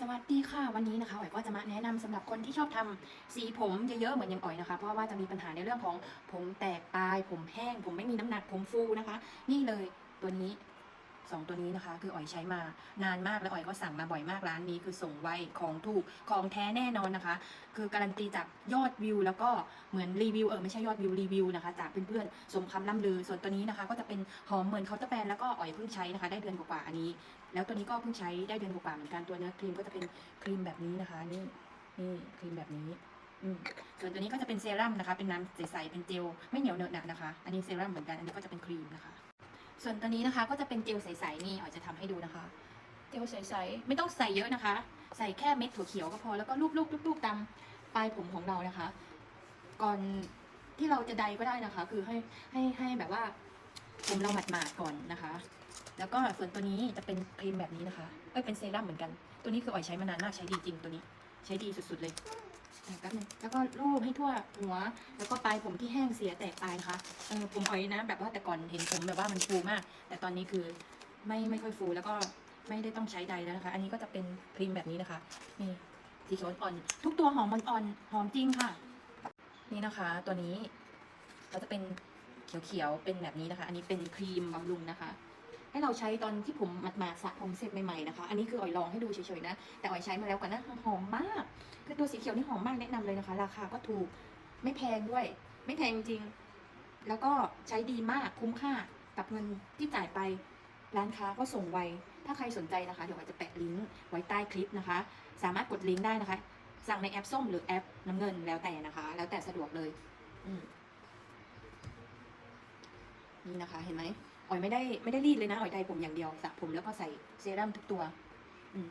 สวัสดีค่ะวันนี้นะคะอ๋อยก็จะมาแนะนำสำหรับคนที่ชอบทำสีผมเยอะๆเหมือนอย่างอ๋อยนะคะ เพราะว่าจะมีปัญหาในเรื่องของผมแตกปลาย ผมแห้ง ผมไม่มีน้ำหนักผมฟูนะคะ นี่เลยตัวนี้ สองตัวนี้นะคะ คืออ๋อยใช้มานานมากแล้วอ๋อยก็สั่งมาบ่อยมากร้านนี้คือส่งไวของถูกของแท้แน่นอนนะคะ คือการันตีจากยอดวิว แล้วก็เหมือนรีวิวเออไม่ใช่ยอดวิวรีวิวนะคะ จากเพื่อนๆสมคำล่ำลือ ส่วนตัวนี้นะคะ ก็จะเป็นหอมเหมือนเคาน์เตอร์แบรนแล้วก็อ๋อยเพิ่งใช้นะคะ ได้เดือนกว่าๆอันนี้ แล้วตัวนี้ก็เพิ่งใช้ได้เดือนกว่าๆเหมือนกันตัวเนื้อครีมก็จะเป็นครีมแบบนี้นะคะนี่นี่ครีมแบบนี้อืมส่วนตัวนี้ก็จะเป็นเซรั่มนะคะ เป็นน้ำใสๆ เป็นเจล ไม่เหนียวเหนอะหนะนะคะ อันนี้เซรั่มเหมือนกัน อันนี้ก็จะเป็นครีมนะคะ ส่วนตัวนี้นะคะก็จะเป็นเจลใสๆนี่อ๋อยจะทำให้ดูนะคะ เจลใสๆไม่ต้องใส่เยอะนะคะ ใส่แค่เม็ดถั่วเขียวก็พอแล้วก็ลูบๆๆๆตามปลายผมของเรานะคะ ก่อนที่เราจะใดก็ได้นะคะ คือให้ให้ให้แบบว่าผมเราหมาดๆก่อนนะคะ แล้วก็ส่วนตัวนี้จะเป็นครีมแบบนี้นะคะเอ้ยเป็นเซรั่มเหมือนกัน ตัวนี้คืออ่อยใช้มานานมากใช้ดีจริงตัวนี้ ใช้ดีสุดๆเลย แป๊บนึงแล้วก็รูปให้ทั่วหัว แล้วก็ปลายผมที่แห้งเสียแตกปลายนะคะเออผมอ่อยนะ แบบว่าแต่ก่อนเห็นผมแบบว่ามันฟูมาก แต่ตอนนี้คือไม่ไม่ค่อยฟูแล้วก็ไม่ได้ต้องใช้ใดแล้วนะคะ อันนี้ก็จะเป็นครีมแบบนี้นะคะ นี่สีเขียวอ่อน ทุกตัวหอมอ่อนหอมจริงค่ะ นี่นะคะ ตัวนี้ก็จะเป็นเขียวๆเป็นแบบนี้นะคะ อันนี้เป็นครีมบำรุงนะคะ ให้เราใช้ตอนที่ผมมัดมาสระผมเสร็จใหม่ๆนะคะ อันนี้คืออ่อยลองให้ดูเฉยๆนะ แต่อ่อยใช้มาแล้วกันนะหอมมากคือตัวสีเขียวนี่หอมมากแนะนำเลยนะคะ ราคาก็ถูกไม่แพงด้วย ไม่แพงจริง แล้วก็ใช้ดีมากคุ้มค่ากับเงินที่จ่ายไปร้านค้าก็ส่งไว ถ้าใครสนใจนะคะ เดี๋ยวอาจจะแปะลิงก์ไว้ใต้คลิปนะคะ สามารถกดลิงก์ได้นะคะ สั่งในแอปส้มหรือแอปน้ำเงินแล้วแต่นะคะ แล้วแต่สะดวกเลยอืนี่นะคะ เห็นไหม อ่อยไม่ได้ไม่ได้รีดเลยนะอ่อยใดผมอย่างเดียวสระผมแล้วก็ใส่เซรั่มทุกตัว อืม